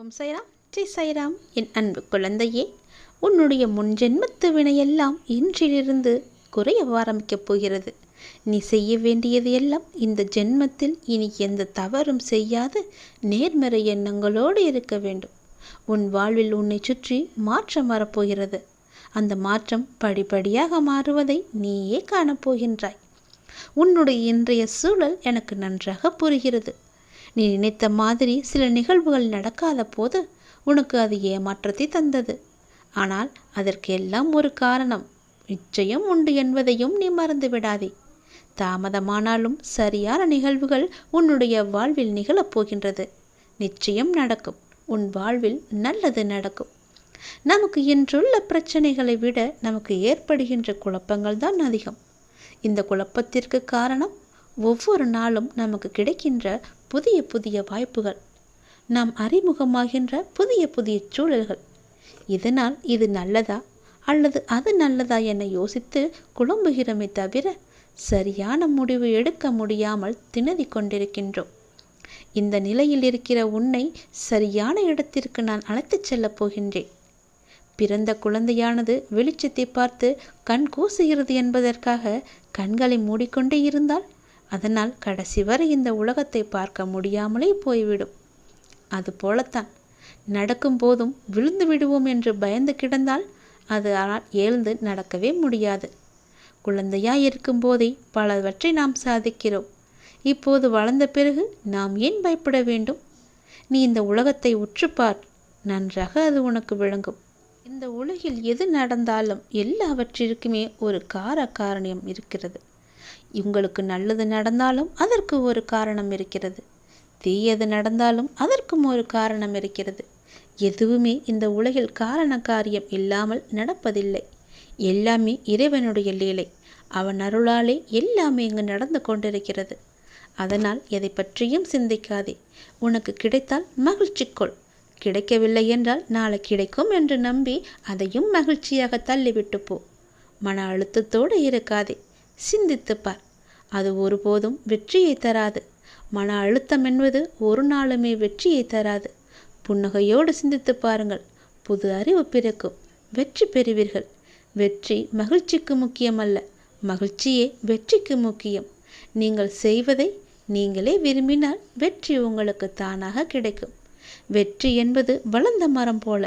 ஓம் சைராம். ஜெய் சைராம். என் அன்பு குழந்தையே உன்னுடைய முன்ஜென்மத்து வினையெல்லாம் இன்றிலிருந்து குறைய ஆரம்பிக்கப் போகிறது. நீ செய்ய வேண்டியது எல்லாம் இந்த ஜென்மத்தில் இனி எந்த தவறும் செய்யாது நேர்மறை எண்ணங்களோடு இருக்க வேண்டும். உன் வாழ்வில் உன்னை சுற்றி மாற்றம் வரப்போகிறது. அந்த மாற்றம் படிப்படியாக மாறுவதை நீயே காணப்போகின்றாய். உன்னுடைய இன்றைய சூழல் எனக்கு நன்றாக புரிகிறது. நீ நினைத்த மாதிரி சில நிகழ்வுகள் நடக்காத போது உனக்கு அது ஏமாற்றத்தை தந்தது. ஆனால் அதற்கெல்லாம் ஒரு காரணம். நிச்சயம் உண்டு என்பதையும் நீ மறந்து விடாதே. தாமதமானாலும் சரியான நிகழ்வுகள் உன்னுடைய வாழ்வில் நிகழப் போகின்றது. நிச்சயம் நடக்கும். உன் வாழ்வில் நல்லது நடக்கும். நமக்கு இன்றுள்ள பிரச்சனைகளை விட நமக்கு ஏற்படுகின்ற குழப்பங்கள் தான் அதிகம். இந்த குழப்பத்திற்கு காரணம் ஒவ்வொரு நாளும் நமக்கு கிடைக்கின்ற புதிய புதிய வாய்ப்புகள். நாம் அறிமுகமாகின்ற புதிய புதிய சூழல்கள். இதனால் இது நல்லதா? அல்லது அது நல்லதா என யோசித்து குழம்புகிறோமே தவிர சரியான முடிவு எடுக்க முடியாமல் திணறிக் கொண்டிருக்கின்றோம். இந்த நிலையில் இருக்கிற உன்னை சரியான இடத்திற்கு நான் அழைத்துச் செல்லப் போகின்றேன். பிறந்த குழந்தையானது வெளிச்சத்தை பார்த்து கண் கூசுகிறது என்பதற்காக கண்களை மூடிக்கொண்டே இருந்தால் அதனால் கடைசி வரை இந்த உலகத்தை பார்க்க முடியாமலே போய்விடும். அதுபோலத்தான் நடக்கும் போதும் விழுந்து விடுவோம் என்று பயந்து கிடந்தால் அது ஆனால் எழுந்து நடக்கவே முடியாது. குழந்தையாய் இருக்கும்போதே பலவற்றை நாம் சாதிக்கிறோம். இப்போது வளர்ந்த பிறகு நாம் ஏன் பயப்பட வேண்டும்? நீ இந்த உலகத்தை உற்றுப்பார் நன்றாக அது உனக்கு விளங்கும். இந்த உலகில் எது நடந்தாலும் எல்லாவற்றிற்குமே ஒரு கார காரணியம் இருக்கிறது. உங்களுக்கு நல்லது நடந்தாலும் அதற்கு ஒரு காரணம் இருக்கிறது. தீயது நடந்தாலும் அதற்கும் ஒரு காரணம் இருக்கிறது. எதுவுமே இந்த உலகில் காரண காரியம் இல்லாமல் நடப்பதில்லை. எல்லாமே இறைவனுடைய லீலை. அவன் அருளாலே எல்லாமே இங்கு நடந்து கொண்டிருக்கிறது. அதனால் எதை பற்றியும் சிந்திக்காதே. உனக்கு கிடைத்தால் மகிழ்ச்சி கொள். கிடைக்கவில்லை என்றால் நாளை கிடைக்கும் என்று நம்பி அதையும் மகிழ்ச்சியாக தள்ளிவிட்டு போ. மன அழுத்தத்தோடு இருக்காதே. சிந்தித்துப்பார் அது ஒருபோதும் வெற்றியை தராது. மன அழுத்தம் என்பது ஒரு நாளுமே வெற்றியை தராது. புன்னகையோடு சிந்தித்து பாருங்கள். புது அறிவு பிறக்கும். வெற்றி பெறுவீர்கள். வெற்றி மகிழ்ச்சிக்கு முக்கியமல்ல. மகிழ்ச்சியே வெற்றிக்கு முக்கியம். நீங்கள் செய்வதை நீங்களே விரும்பினால் வெற்றி உங்களுக்கு தானாக கிடைக்கும். வெற்றி என்பது வளர்ந்த மரம் போல.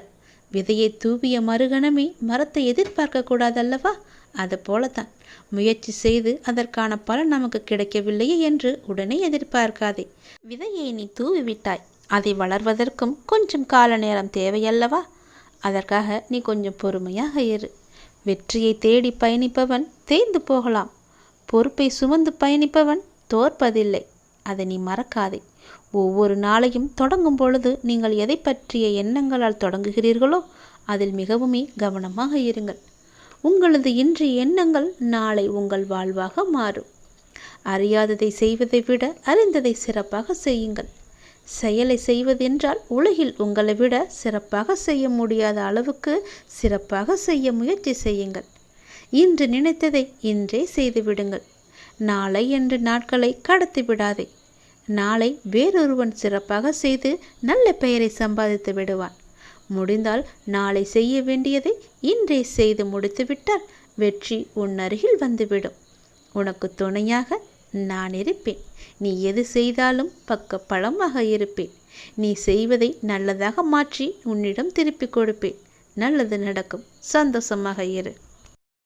விதையை தூவிய மறுகணமே மரத்தை எதிர்பார்க்க கூடாதல்லவா அது போலத்தான். முயற்சி செய்து அதற்கான பலன் நமக்கு கிடைக்கவில்லையே என்று உடனே எதிர்பார்க்காதே. விதையை நீ தூவி விட்டாய் அதை வளர்வதற்கும் கொஞ்சம் கால நேரம் தேவையல்லவா? அதற்காக நீ கொஞ்சம் பொறுமையாக இரு. வெற்றியை தேடி பயணிப்பவன் தேய்ந்து போகலாம். பொறுப்பை சுமந்து பயணிப்பவன் தோற்பதில்லை. அதை நீ மறக்காதே. ஒவ்வொரு நாளையும் தொடங்கும் பொழுது நீங்கள் எதை பற்றிய எண்ணங்களால் தொடங்குகிறீர்களோ அதில் மிகவுமே கவனமாக இருங்கள். உங்களது இன்றைய எண்ணங்கள் நாளை உங்கள் வாழ்வாக மாறும். அறியாததை செய்வதை விட அறிந்ததை சிறப்பாக செய்யுங்கள். செயலை செய்வதென்றால் உலகில் உங்களை விட சிறப்பாக செய்ய முடியாத அளவுக்கு சிறப்பாக செய்ய முயற்சி செய்யுங்கள். இன்று நினைத்ததை இன்றே செய்துவிடுங்கள் நாளை என்று நாட்களை கடத்தி விடாதே. நாளை வேறொருவன் சிறப்பாக செய்து நல்ல பெயரை சம்பாதித்து விடுவான். முடிந்தால் நாளை செய்ய வேண்டியதை இன்றே செய்து முடித்துவிட்டால் வெற்றி உன் அருகில் வந்துவிடும். உனக்கு துணையாக நான் இருப்பேன். நீ எது செய்தாலும் பக்க பழமாக இருப்பேன். நீ செய்வதை நல்லதாக மாற்றி உன்னிடம் திருப்பிக் கொடுப்பேன். நல்லது நடக்கும். சந்தோஷமாக இரு.